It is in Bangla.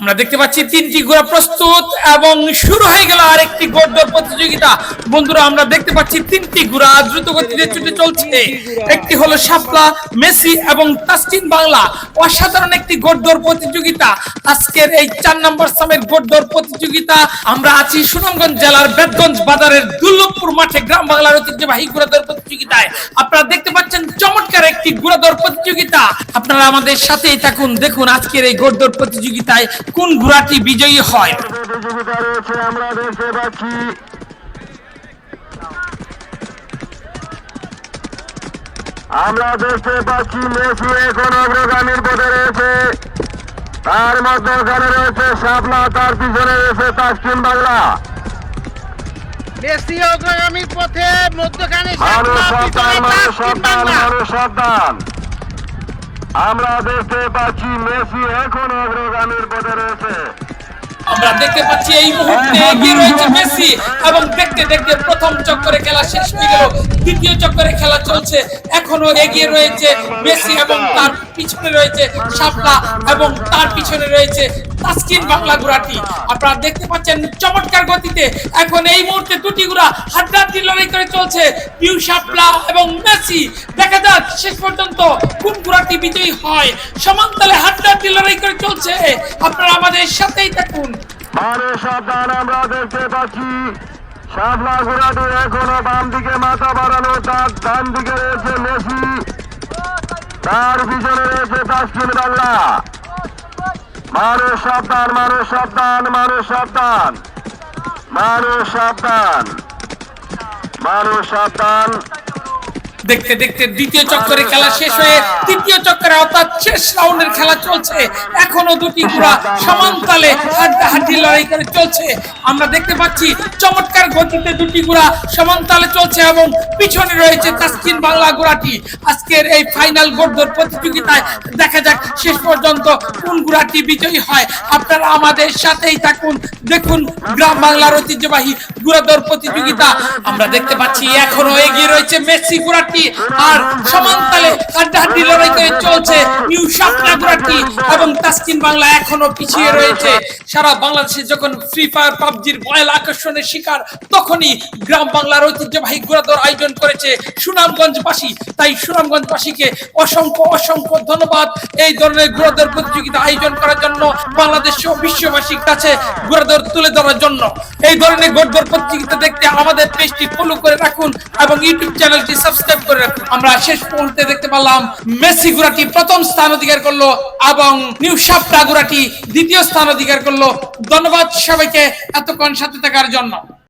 আমরা দেখতে পাচ্ছি তিনটি ঘোড়া প্রস্তুত এবং শুরু হয়ে গেল আরেকটি গোড়দৌড় প্রতিযোগিতা। বন্ধুরা, আমরা দেখতে পাচ্ছি তিনটি ঘোড়া দ্রুত গতিতে ছুটে চলছে। একটি হলো শাপলা, মেসি এবং তাসকিন বাংলা। অসাধারণ একটি গোড়দৌড় প্রতিযোগিতা। আজকের এই চার নম্বর সামের গোড়দৌড় প্রতিযোগিতা। আমরা আছি সুনামগঞ্জ জেলার বেদগঞ্জ বাজারের দুর্লভপুর মাঠে গ্রাম বাংলার ঐতিহ্যবাহী ঘোড়াদৌড় প্রতিযোগিতায়। আপনারা দেখতে পাচ্ছেন চমৎকার একটি ঘোড়াদৌড় প্রতিযোগিতা। আপনারা আমাদের সাথেই থাকুন। দেখুন আজকের এই ঘোড়দৌড় প্রতিযোগিতায় কোন ঘোড়াটি বিজয়ী হয়? প্রতিযোগিতা রয়েছে আমরা দেখতে পাচ্ছি আমরা দেখতে পাচ্ছি মেসি এখন অগ্রগামীর পথে রয়েছে। তার মধ্যখানে রয়েছে শাপলা তার পিছনে রয়েছে তাসকিন বাংলা মেসি অগ্রগামীর পথে মধ্যখানে সাবধান পিছনে মানুষ সাবধান বাংলা। মানুষ সাবধান। আমরা দেখতে পাচ্ছি মেসি এখন অগ্রগামীর পথে রয়েছে। আমরা দেখতে পাচ্ছি এই মুহূর্তে এগিয়ে রয়েছে মেসি এবং দেখতে দেখতে প্রথম চক্করে খেলা শেষ হয়ে গেল। দ্বিতীয় চক্করে খেলা চলছে। এখনও এগিয়ে রয়েছে মেসি এবং তার পিছনে রয়েছে শাপলা এবং তার পিছনে রয়েছে তাসকিন বাংলা ঘোড়াটি আপনারা দেখতে পাচ্ছেন চমৎকার গতিতে এখন এই মুহূর্তে দুটি ঘোড়া হাড্ডাহাড্ডি লড়াই করে চলছে। নিউ শাপলা এবং মেসি। দেখা যাক শেষ পর্যন্ত কোন ঘোড়াটি বিজয়ী হয়। সমান্তলে হাড্ডাহাড্ডি লড়াই করে চলছে। আপনারা আমাদের সাথেই থাকুন। মানুষ সাবধান, আমরা দেখতে পাচ্ছি। শাপলা ঘোড়াটি এখনও বাম দিকে মাথা বাড়ানো তার ডান দিকে রয়েছে মেসি। তার পিছনে রয়েছে তাসকিন বাংলা মানুষ সাবধান মানুষ সাবধান মানুষ সাবধান মানুষ সাবধান মানুষ সাবধান। দেখতে দেখতে দ্বিতীয় চক্করে খেলা শেষ হয়ে তৃতীয় অর্থাৎ শেষ রাউন্ডের খেলা চলছে। এখনও দুটি সমান হাড্ডাহাড্ডি লড়াই করে চলছে। আমরা দেখতে পাচ্ছি চমৎকার গতিতে দুটি সমান চলছে এবং পিছনে রয়েছে তাসকিন বাংলা আজকের এই ফাইনাল প্রতিযোগিতায় দেখা যাক শেষ পর্যন্ত কোন ঘোড়াটি বিজয়ী হয়। আপনারা আমাদের সাথেই থাকুন। দেখুন গ্রাম বাংলার ঐতিহ্যবাহী প্রতিযোগিতা। আমরা দেখতে পাচ্ছি এখনও এগিয়ে রয়েছে মেসি ঘোড়াটি আর সমান্তালে হাড্ডাহাড্ডি লড়াই করে চলছে নিউ এবং বাংলা এখনও পিছিয়ে রয়েছে। সারা বাংলাদেশে যখন ফ্রি ফায়ার পাবজির আকর্ষণের শিকার, তখনই গ্রাম বাংলার ঐতিহ্যবাহী আয়োজন করেছে সুনামগঞ্জবাসী। তাই সুনামগঞ্জবাসীকে অসংখ্য অসংখ্য ধন্যবাদ এই ধরনের ঘোড়াদৌড় প্রতিযোগিতা আয়োজন করার জন্য বাংলাদেশ ও বিশ্ববাসীর কাছে ঘোড়াদৌড় তুলে ধরার জন্য। এই ধরনের ঘোড়দৌড় প্রতিযোগিতা দেখতে আমাদের পেজটি ফলো করে রাখুন এবং ইউটিউব চ্যানেলটি সাবস্ক্রাইব করে আমরা শেষ মুহূর্তে দেখতে পারলাম, মেসি ঘোড়াটি প্রথম স্থান অধিকার করল এবং নিউ সাপটা ঘোড়াটি দ্বিতীয় স্থান অধিকার করল। ধন্যবাদ সবাইকে এতক্ষণ সাথে থাকার জন্য।